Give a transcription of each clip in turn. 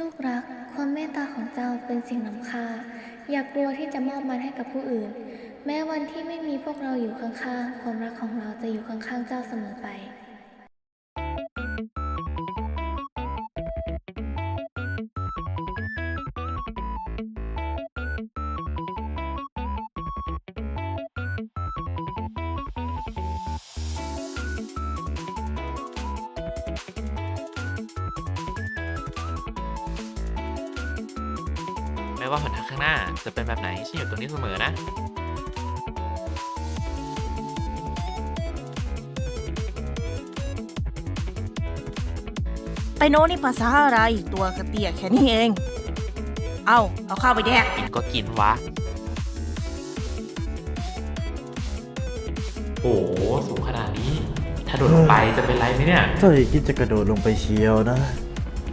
ลูกรัก ความเมตตาของเจ้าเป็นสิ่งล้ำค่า อย่ากลัวที่จะมอบมันให้กับผู้อื่น แม้วันที่ไม่มีพวกเราอยู่ข้างๆ ความรักของเราจะอยู่ข้างๆ เจ้าเสมอไป ไม่ว่าหนทางข้างหน้าจะเป็นแบบไหนฉันอยู่ตรงนี้เสมอนะ ไปโน้นี่ภาษาอะไรตัวกระเตียแค่นี้เอง เอาเอาข้าวไปแดก กินก็กินวะ โอ้โหสูงขนาดนี้ ถ้าโดดลงไปจะเป็นไรไหมเนี่ย เจ้าอย่าคิดจะกระโดดลงไปเชียวนะ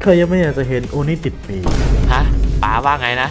เคยยังไม่อยากจะเห็นโอนี่ติดปีฮะป๋าว่าไงนะ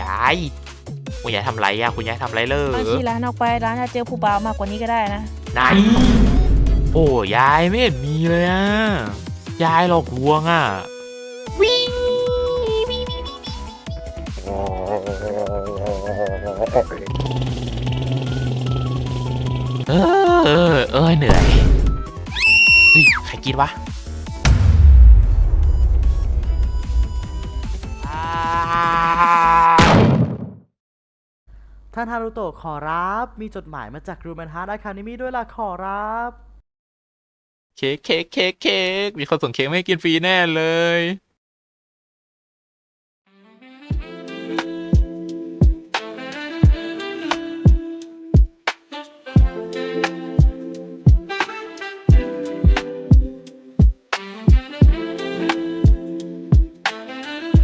ยายคุณยายทำไรอะคุณยายทำไรเลบางทีร้านออกไปร้านอาจเจอผู้บ่าวมากกว่านี้ก็ได้นะไหนโอ้ยายไม่เห็นมีเลยอะยายหลอกลวงอะเออเออเออเหนื่อยเฮ้ยใครกินวะ ท่านฮารุโตะขอรับ มีจดหมายมาจากรูแมนฮาร์ดอะคาเดมี่ด้วยล่ะขอรับ เค้กเค้กเค้กเค้กมีคนส่งเค้กมาให้กินฟรีแน่เลย